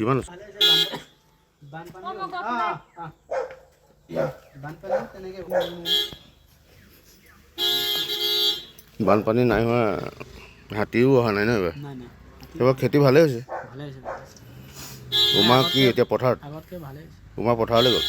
কি মানুষ? বানপানী নাই হোৱা হাতীও অহা নাই নহয় এইবাৰ? এইবাৰ খেতি ভালেই হৈছে? উমা কি এতিয়া পথাৰত? উমা পথাৰলৈ গ'ল?